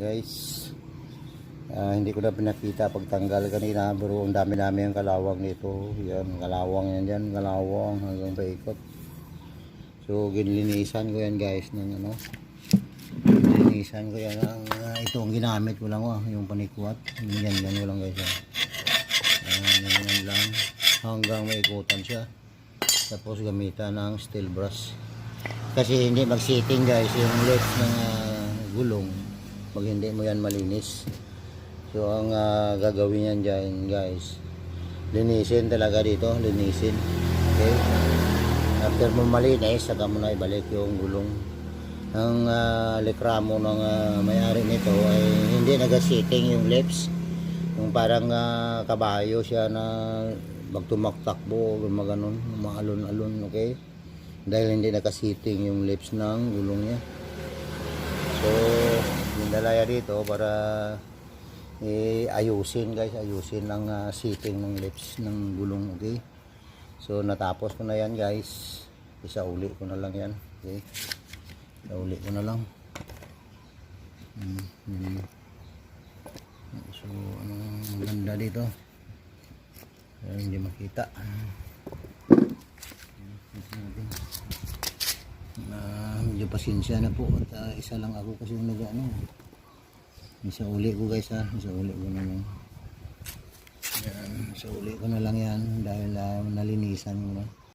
guys. Ah, hindi ko na pinakita pagtanggal kanina pero ang dami namin ang kalawang nito. Yan, kalawang yan dyan, kalawang hanggang paikot. So ginlinisan ko yan guys ng ano. Ginlinisan ko yan ang ah, ito ang ginamit ko lang oh, yung panikwat. Yan yan ko lang guys. ah. Ayan, yan lang hanggang maikutan siya. Tapos gamitan ng steel brush. Kasi hindi mag-sitting guys yung lips ng ah, gulong pag hindi mo yan malinis. So ang ah, gagawin yan dyan guys, linisin talaga dito, linisin. Okay? After mo malinis, saka mo na ibalik yung gulong. Ang uh, likramo ng ah, may-ari nito ay hindi nag-sitting yung lips. Yung parang ah, kabayo siya na magtumaktakbo, maganon, maalon-alon, okay? Dahil hindi nakasiting yung lips ng gulong niya. Dalaya dito para eh, ayusin guys, ayusin ang ah, sitting ng lips ng gulong, okay? So, natapos ko na yan guys. Isa uli ko na lang yan, okay? Isa uli ko na lang. Hmm, hmm. So, ano, ang ganda dito. Pero hindi makita. Ah, medyo pasensya na po at ah, isa lang ako kasi yung nag ano. Isa uli ko guys ha, isa uli ko na lang. Yan, isa uli ko na lang yan dahil ah, nalinisan ko na.